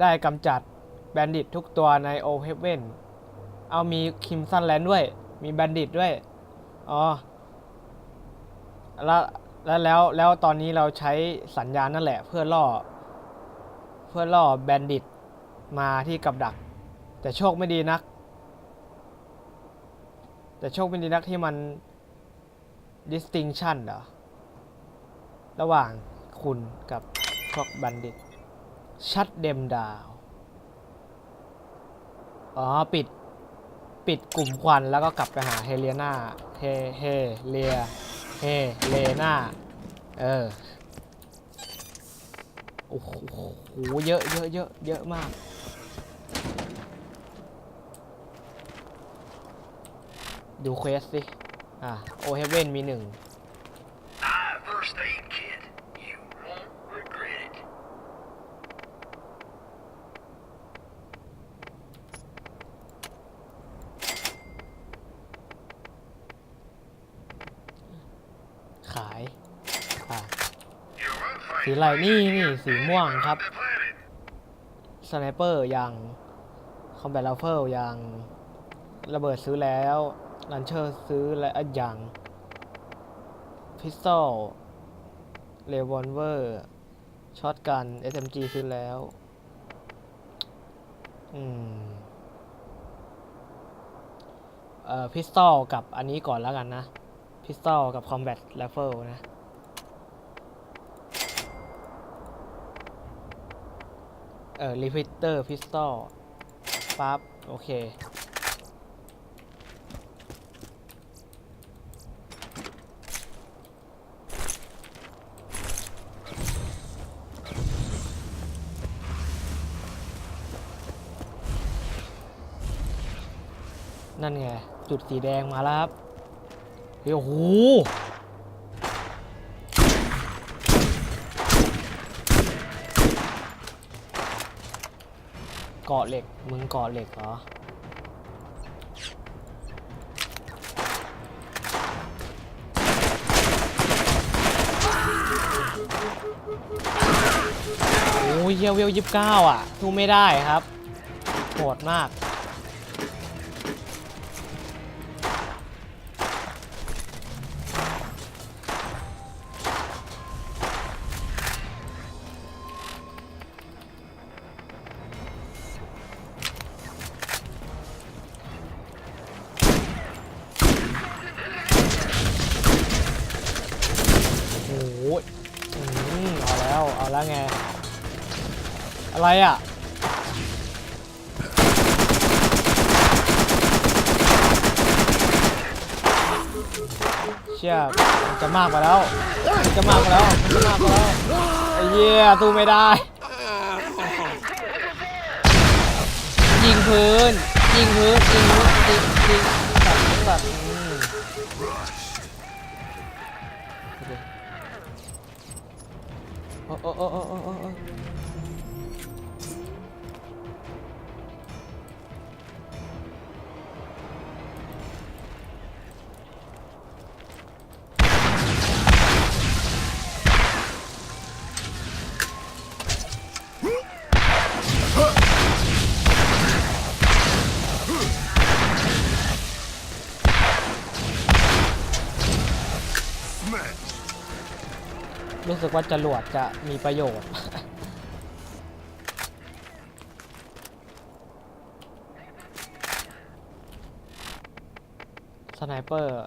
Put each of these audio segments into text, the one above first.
ได้กำจัดแบนดิตทุกตัวในโอเ a เว่นเอามีคิมสันแลนด์ด้วย มีแบนดิตด้วย อ๋อ แล้วแล้วแล้วแล้วตอนนี้เราใช้สัญญาณนั่นแหละ เพื่อล่อ เพื่อล่อแบนดิตมาที่กับดัก แต่โชคไม่ดีนัก แต่โชคไม่ดีนักที่มัน distinction เหรอ ระหว่างคุณกับพวกบัณฑิต ชัดเดมดาวอ๋อ ปิด ปิดกลุ่มควันแล้วก็กลับไปหาเฮเลียนาเฮ เฮ เลีย เฮ เลนาเออ โอ้โห เยอะเยอะเยอะเยอะมาก ดูเควสสิ อะ โอเฮเว่นมีหนึ่ง first aid kit. You won't regret it. ขาย อะ You won't สีอะไรนี่นี่สีม่วงครับสไนเปอร์ยังคอมแบทราเฟิลยังระเบิดซื้อแล้วลันเชอร์ซื้อและอะยังพิสตอลเรวอลเวอร์ช็อตกัน SMG ซื้อแล้ว อืม เอ่อพิสตอลกับอันนี้ก่อนแล้วกันนะ พิสตอลกับคอมแบทไรเฟิลนะ เอ่อ repeater pistol ปั๊บ โอเค นั่นไง จุดสีแดงมาแล้วครับ เฮ้ยโอ้โห กาะเหล็ก มึงเกาะเหล็กเหรอ โอ้ยเฮียเวลยี่สิบเก้าอะสู้ไม่ได้ครับโหดมาก อะไรอะเชี่ยมันจะมากไปแล้วมันจะมากไปแล้วมันจะมากไปแล้วไอ้เหี้ยตู้ไม่ได้ ยิงพื้น ยิงพื้นยิงพื้นยิงยิงตัดตัดอืมโอเคโอ้โอ้โอ้โอ้ รู้สึกว่าจรวดจะมีประโยชน์ สไนเปอร์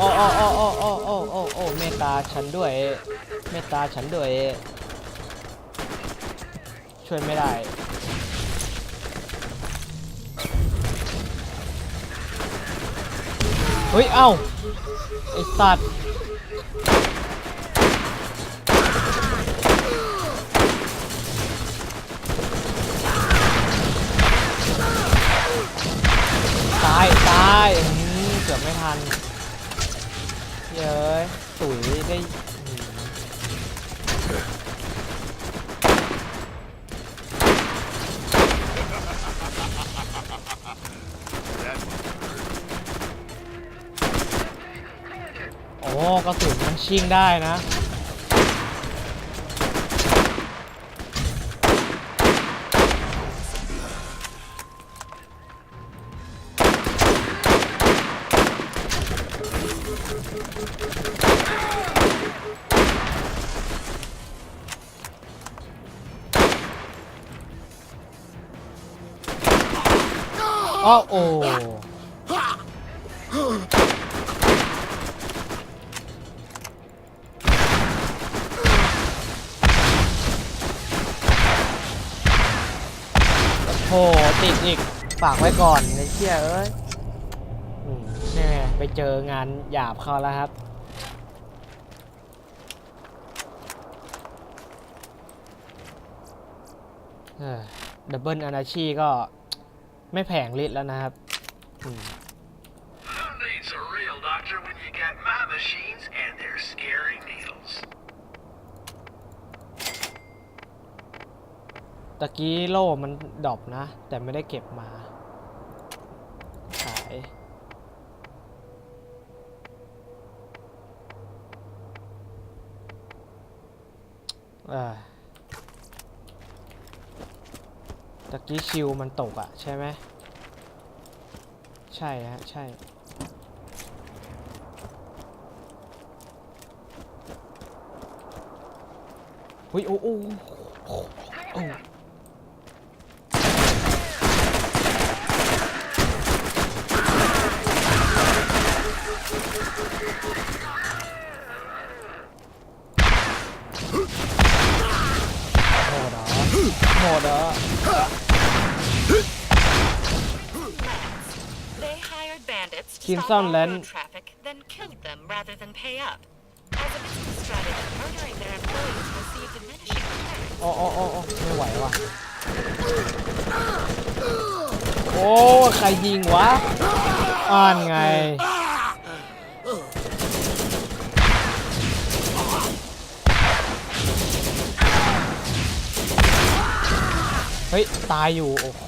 อ้โอ้โอ้โอ้โอ้โอ้โอ้โอ้เมตตาฉันด้วย เมตตาฉันด้วย ช่วยไม่ได้ เฮ้ย เอ้า ไอสัตว์ตาย ตายเกือบไม่ทัน เย้ยตุ๋ยได้โอ้กระสุนมันชิ่งได้นะ อ้อโอ้โหติดอีก ฝากไว้ก่อนไอ้เชี่ยเอ้ยอืมแน่ไปเจองานหยาบเขาแล้วครับดับเบิลอนาชีก็ ไม่แผงลิตรแล้วนะครับอืม Who needs a real doctor when you got my machines and their scary needles? ตะกี้โล่มันดรอปนะ แต่ไม่ได้เก็บมา ขายเออ ตะกี้ชิวมันตกอะใช่ไหมใช่ฮะใช่เฮ้ยโอ้โอ้ business strategy, murdering their employees received diminishing returns. โอ้โอ้โอ้โอ้ไม่ไหวว่ะ โอ้ใครยิงวะอ่านไง เฮ้ย ตายอยู่ โอ้โห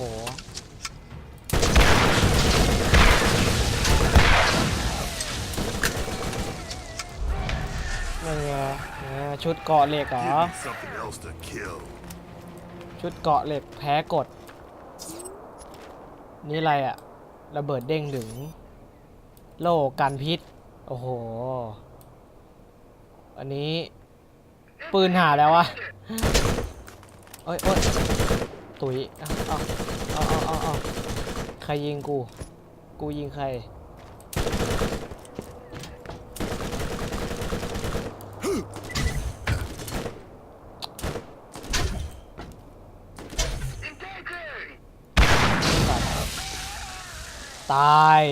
นั่ไงชุดเกาะเหล็กเหรอ ชุดเกาะเหล็กแพ้กด นี่อะไรอะระเบิดเด้งดึง โล่กันพิษ โอ้โห อันนี้ ปืนหาแล้ววะเอ้ยเอ้ยตุ๋ยอาเอาเอาเอาเอาเอาใครยิงกู กูยิงใคร ตาย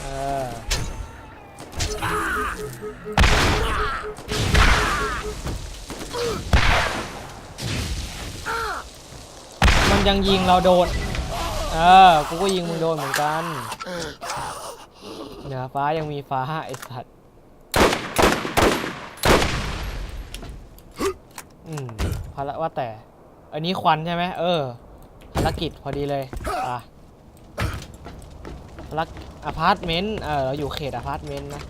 เออมันยังยิงเราโดน เออ กูก็ยิงมึงโดนเหมือนกันเหนือฟ้ายังมีฟ้าไอ้สัตว์อืมภาระว่าแต่ อันนี้ควันใช่ไหมเออภารกิจพอดีเลย อะ ภารกอพาร์ตเมนต์เออเราอยู่เขตอพาร์ตเมนต์นะ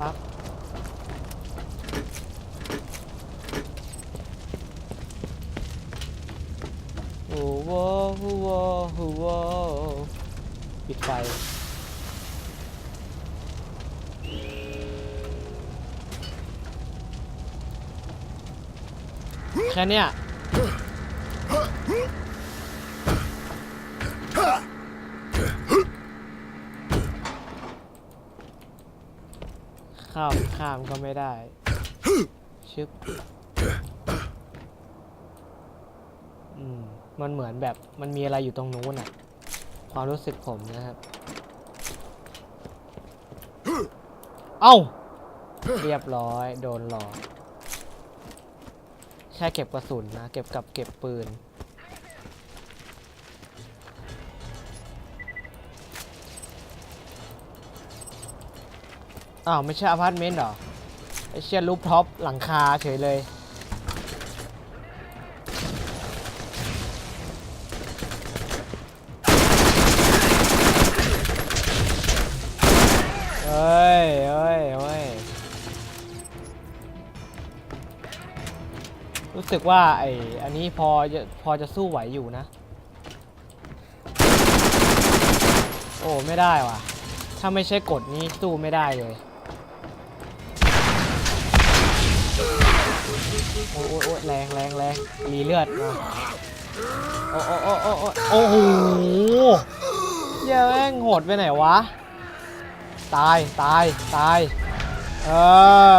ครับโอ้โหโอ้โหโอ้โหปิดไฟแค่เนี้ย ข้ามข้ามก็ไม่ได้ ชึบอืมมันเหมือนแบบมันมีอะไรอยู่ตรงนู้นอะความรู้สึกผมนะครับ เอ้า เรียบร้อย โดนหลอก แค่เก็บกระสุนนะ เก็บกับเก็บปืน อ้าว ไม่ใช่อพาร์ตเมนต์หรอ ไอเชียรูปท็อปหลังคาเฉยเลยเอ้ยเอ้ยเอ้ยรู้สึกว่าไออันนี้พอจะพอจะสู้ไหวอยู่นะ โอ้ ไม่ได้ว่ะ ถ้าไม่ใช่กฎนี้สู้ไม่ได้เลย ยแรงแรงแรงรีเลือดมาโอ้โอ้โอ้โอ้โอ้โหเหี้ยแม่งโหดไปไหนวะ ตายตายตาย เอ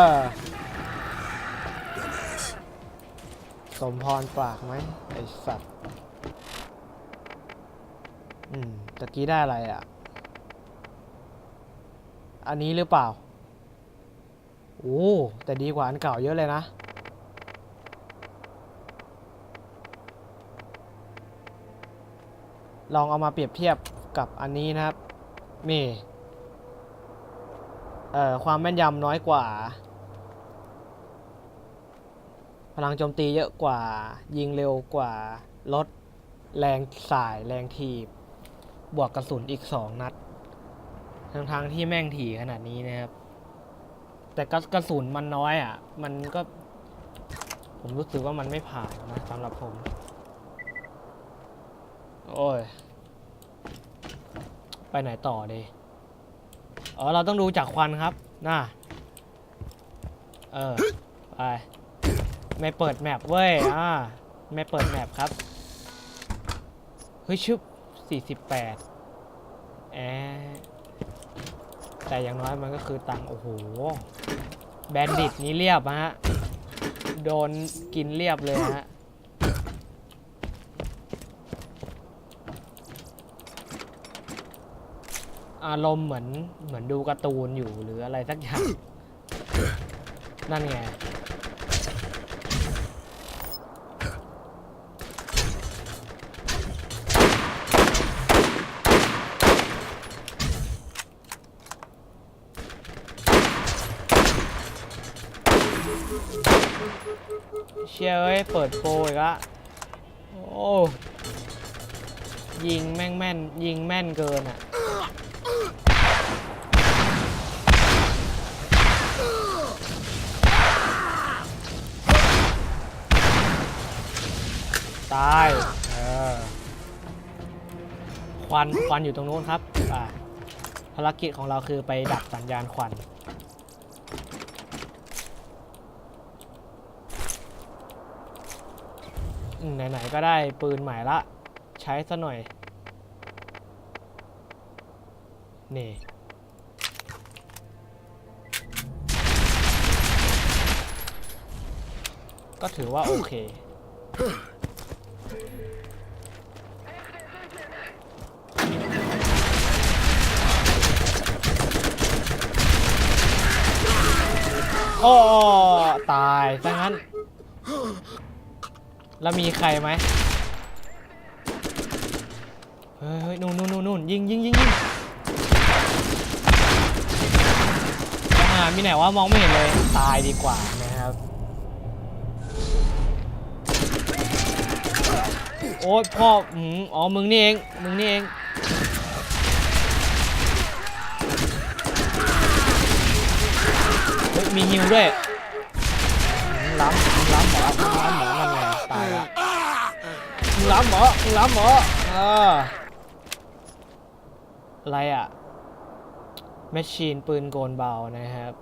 อ สมพรปากไหมไอสัตว์ อืมตะกี้ได้อะไรอะ อันนี้หรือเปล่า โอ้ แต่ดีกว่าอันเก่าเยอะเลยนะ ลองเอามาเปรียบเทียบกับอันนี้นะครับนี่เอ่อความแม่นยำน้อยกว่า พลังโจมตีเยอะกว่า ยิงเร็วกว่า ลด แรงสาย แรงถีบบวกกระสุนอีก2นัด ทั้งทางที่แม่งถี่ขนาดนี้นะครับ แต่กระกระสุนมันน้อยอะ มันก็ ผมรู้สึกว่ามันไม่ผ่านนะสำหรับผม โอ้ย ไปไหนต่อดีอ๋อ เราต้องดูจากควันครับ น่า เออ ไป ไม่เปิดแมปเว้ย อ่า ไม่เปิดแมปครับ เฮ้ยชึบ48แอะแต่อย่างน้อยมันก็คือตังโอ้โห แบนดิตนี้เรียบฮะ โดนกินเรียบเลยฮะ อารมณ์เหมือนเหมือนดูการ์ตูนอยู่หรืออะไรสักอย่าง นั่นไงเชียเอ้ยเปิดโปรอีกละโอ้ยิงแม่งแม่นยิงแม่นเกินอะ ตายเออควันควันอยู่ตรงนู้นครับอ่าภารกิจของเราคือไปดักสัญญาณควันไหนๆก็ได้ปืนใหม่ละ ใช้ซะหน่อย นี่ก็ถือว่าโอเค โอ้ตายซะงั้น แล้วมีใครไหมเฮ้ยเฮ้ยนู่นนู่นนู่นยิงยิงยิงยิงทหารมีไหนว่ามองไม่เห็นเลย ตายดีกว่านะครับ โอ๊ยพ่ออืมอ๋อ มึงนี่เอง มึงนี่เอง มีฮิวด้วยอืมล้ำมึงล้ำหมอมึงล้ำหมอนั่นไงตายละมึงล้ำหมอมึงล้ำหมอเอออะไรอะแมชชีนปืนโกนเบานะครับ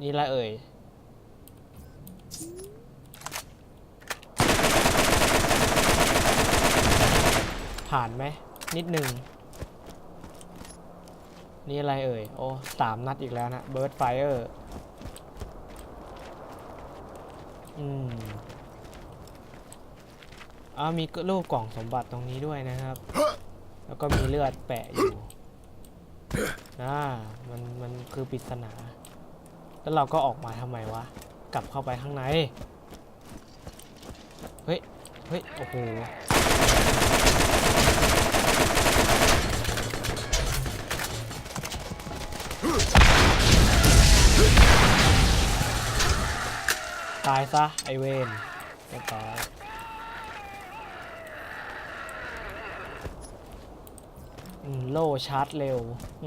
นี่ละเอ่ยผ่านไหมนิดหนึ่ง นี่อะไรเอ่ย โอ้สามนัดอีกแล้วนะเบิร์ดไฟเออร์อืมอ้ามีรูปกล่องสมบัติตรงนี้ด้วยนะครับ แล้วก็มีเลือดแปะอยู่อ่ามันมันคือปริศนา แล้วเราก็ออกมาทำไมวะ กลับเข้าไปข้างใน เฮ้ย เฮ้ย โอ้โห ตายซะ ไอเวนเรียบร้อยโล่ชาร์จเร็วอืม